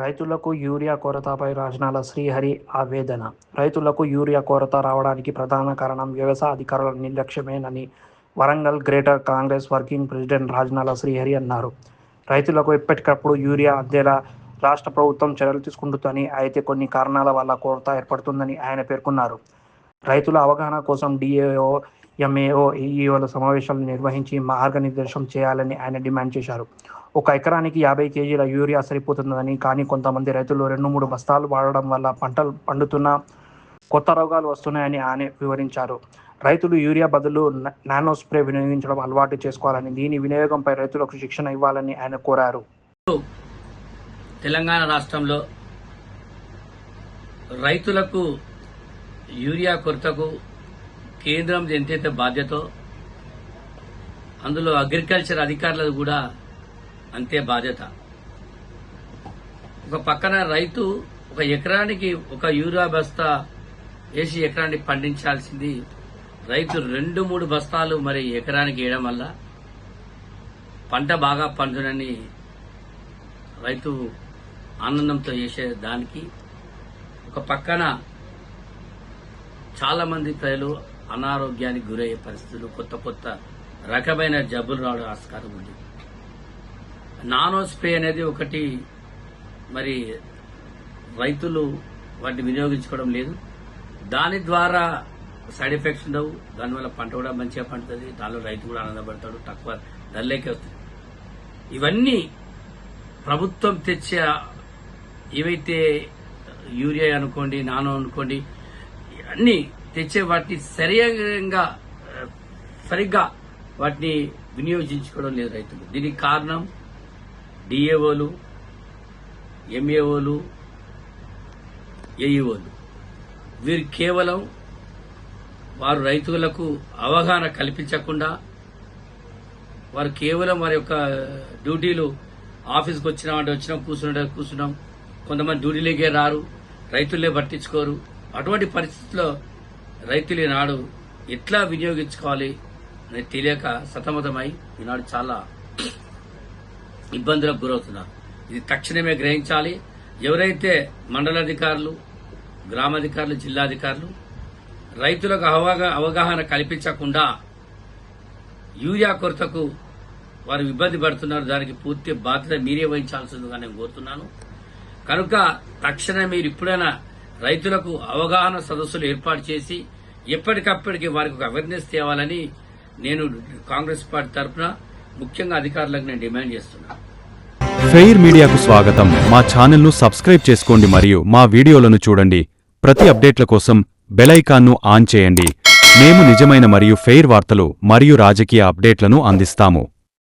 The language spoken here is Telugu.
రైతులకు యూరియా కొరతపై రాజనాల శ్రీహరి ఆవేదన. రైతులకు యూరియా కొరత రావడానికి ప్రధాన కారణం వ్యవసాయ అధికారుల నిర్లక్ష్యమేనని Warangal greater Congress working president Rajanala Srihari అన్నారు. రైతులకు ఎప్పటికప్పుడు యూరియా అందేలా రాష్ట్ర ప్రభుత్వం చర్యలు తీసుకుంటుందని అయితే కొన్ని కారణాల వల్ల కొరత ఏర్పడుతుందని ఆయన పేర్కొన్నారు. రైతుల అవగాహన కోసం డిఏఓ ఎంఏఓ ఈఈఓల సమావేశాలు నిర్వహించి మార్గనిర్దేశం చేయాలని ఆయన డిమాండ్ చేశారు. ఒక ఎకరానికి యాభై కేజీల యూరియా సరిపోతుందని కానీ కొంతమంది రైతులు రెండు మూడు బస్తాలు వాడడం వల్ల పంటలు పండుతున్న కొత్త రోగాలు వస్తున్నాయని ఆయన వివరించారు. రైతులు యూరియా బదులు నానో స్ప్రే వినియోగించడం అలవాటు చేసుకోవాలని దీని వినియోగంపై రైతులకు శిక్షణ ఇవ్వాలని ఆయన కోరారు. తెలంగాణ రాష్ట్రంలో రైతులకు యూరియా కొరతకు కేంద్రం ఎంతైతే బాధ్యతో అందులో అగ్రికల్చర్ అధికారులకు కూడా అంతే బాధ్యత. ఒక పక్కన రైతు ఒక ఎకరానికి ఒక యూరియా బస్తా వేసి ఎకరానికి పండించాల్సింది. రైతు రెండు మూడు బస్తాలు మరి ఎకరానికి వేయడం వల్ల పంట బాగా పండునని రైతు ఆనందంతో చేసే దానికి ఒక పక్కన చాలా మంది ప్రజలు అనారోగ్యానికి గురయ్యే పరిస్థితులు కొత్త కొత్త రకమైన జబ్బులు రావడం ఆస్కారం ఉంది. నానో స్ప్రే అనేది ఒకటి మరి రైతులు వాటిని వినియోగించుకోవడం లేదు. దాని ద్వారా సైడ్ ఎఫెక్ట్స్ ఉండవు. దానివల్ల పంట కూడా మంచిగా పండుతుంది. దానిలో రైతు కూడా ఆనందపడతాడు. తక్కువ ధరలేకే వస్తుంది. ఇవన్నీ ప్రభుత్వం తెచ్చే ఏవైతే యూరియా అనుకోండి నానో అనుకోండి అన్నీ తెచ్చే వాటిని సరిగా సరిగ్గా వాటిని వినియోగించుకోవడం లేదు రైతులు. దీనికి కారణం డిఏఓలు ఎంఏఓలు ఏఈఓలు. వీరు కేవలం వారు రైతులకు అవగాహన కల్పించకుండా వారు కేవలం వారి యొక్క డ్యూటీలు ఆఫీస్కి వచ్చినామంటే వచ్చినాం కూర్చున్నాం కూర్చున్నాం. కొంతమంది డ్యూటీలకే రారు రైతులే పట్టించుకోరు. అటువంటి పరిస్థితుల్లో రైతులు ఈనాడు ఎట్లా వినియోగించుకోవాలి అనేది తెలియక సతమతమై ఈనాడు చాలా ఇబ్బందులకు గురవుతున్నారు. ఇది తక్షణమే గ్రహించాలి. ఎవరైతే మండలాధికారులు గ్రామాధికారులు జిల్లాధికారులు రైతులకు అవగా అవగాహన కల్పించకుండా యూరియా కొరతకు వారు ఇబ్బంది పడుతున్నారు. దానికి పూర్తి బాధ్యత మీరే వహించాల్సిందిగా నేను కోరుతున్నాను. కనుక తక్షణమే మీరు ఇప్పుడైనా రైతులకు అవగాహన సదస్సులు ఏర్పాటు చేసి ఎప్పటికప్పటికి వారికి ఒక అవేర్నెస్ తేవాలని నేను కాంగ్రెస్ పార్టీ తరఫున ముఖ్యంగా అధికారులకు నేను డిమాండ్ చేస్తున్నాను ఫెయిర్ మీడియాకు స్వాగతం. మా ఛానల్ను సబ్స్క్రైబ్ చేసుకోండి మరియు మా వీడియోలను చూడండి. ప్రతి అప్డేట్ల కోసం బెలైకాన్ను ఆన్ చేయండి. మేము నిజమైన మరియు ఫెయిర్ వార్తలు మరియు రాజకీయ అప్డేట్లను అందిస్తాము.